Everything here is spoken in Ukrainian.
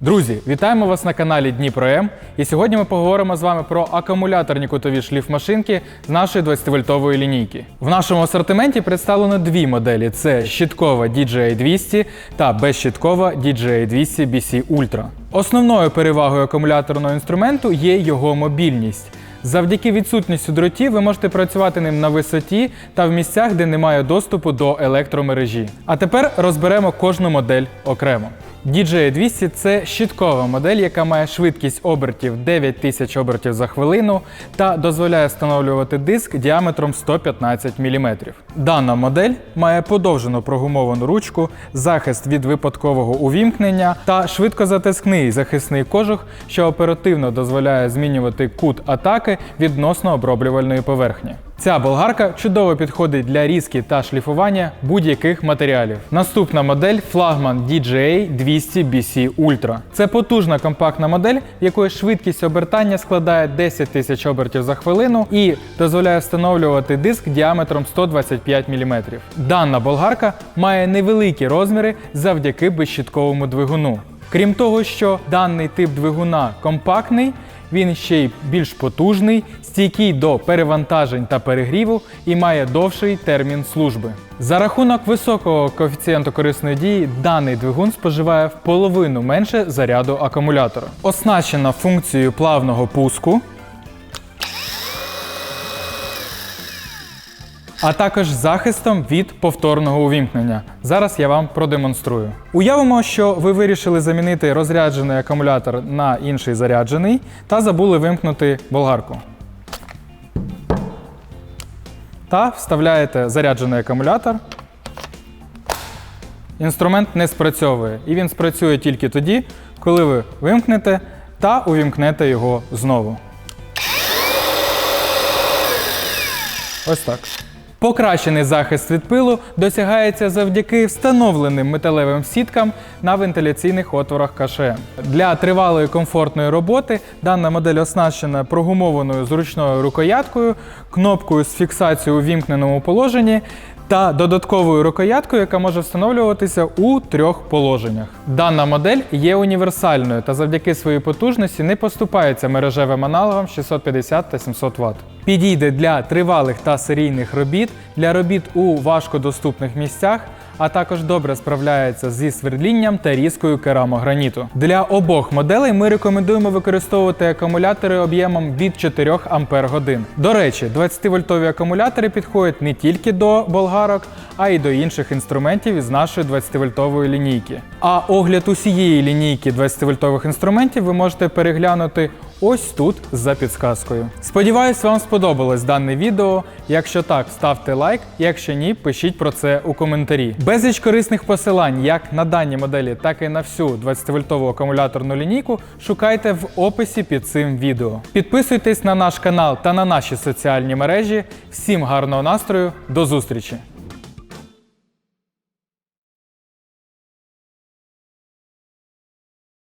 Друзі, вітаємо вас на каналі Дніпром. І сьогодні ми поговоримо з вами про акумуляторні кутові шліфмашинки з нашої 20-вольтової лінійки. В нашому асортименті представлено дві моделі: це щиткова DJI 200 та безщиткова DJI 200 BC Ultra. Основною перевагою акумуляторного інструменту є його мобільність. Завдяки відсутністю дротів ви можете працювати ним на висоті та в місцях, де немає доступу до електромережі. А тепер розберемо кожну модель окремо. DJI 200 це щиткова модель, яка має швидкість обертів 9000 обертів за хвилину та дозволяє встановлювати диск діаметром 115 мм. Дана модель має подовжену прогумовану ручку, захист від випадкового увімкнення та швидкозатискний захисний кожух, що оперативно дозволяє змінювати кут атаки відносно оброблювальної поверхні. Ця болгарка чудово підходить для різки та шліфування будь-яких матеріалів. Наступна модель флагман DJI 200 BC Ultra. Це потужна компактна модель, якої швидкість обертання складає 10 тисяч обертів за хвилину і дозволяє встановлювати диск діаметром 125 мм. Дана болгарка має невеликі розміри завдяки безщитковому двигуну. Крім того, що даний тип двигуна компактний, він ще й більш потужний, стійкий до перевантажень та перегріву і має довший термін служби. За рахунок високого коефіцієнту корисної дії даний двигун споживає в половину менше заряду акумулятора. Оснащена функцією плавного пуску. А також захистом від повторного увімкнення. Зараз я вам продемонструю. Уявимо, що ви вирішили замінити розряджений акумулятор на інший заряджений та забули вимкнути болгарку. Та вставляєте заряджений акумулятор. Інструмент не спрацьовує, і він спрацює тільки тоді, коли ви вимкнете та увімкнете його знову. Ось так. Покращений захист від пилу досягається завдяки встановленим металевим сіткам на вентиляційних отворах КШМ. Для тривалої комфортної роботи дана модель оснащена прогумованою зручною рукояткою, кнопкою з фіксацією у вімкненому положенні та додатковою рукояткою, яка може встановлюватися у трьох положеннях. Дана модель є універсальною та завдяки своїй потужності не поступається мережевим аналогам 650 та 700 Вт. Підійде для тривалих та серійних робіт, для робіт у важкодоступних місцях, а також добре справляється зі свердлінням та різкою керамограніту. Для обох моделей ми рекомендуємо використовувати акумулятори об'ємом від 4 Ампер годин. До речі, 20-вольтові акумулятори підходять не тільки до болгарок, а й до інших інструментів із нашої 20-вольтової лінійки. А огляд усієї лінійки 20-вольтових інструментів ви можете переглянути ось тут за підсказкою. Сподіваюсь, вам сподобалось дане відео. Якщо так, ставте лайк, якщо ні, пишіть про це у коментарі. Безліч корисних посилань як на дані моделі, так і на всю 20-вольтову акумуляторну лінійку шукайте в описі під цим відео. Підписуйтесь на наш канал та на наші соціальні мережі. Всім гарного настрою, до зустрічі!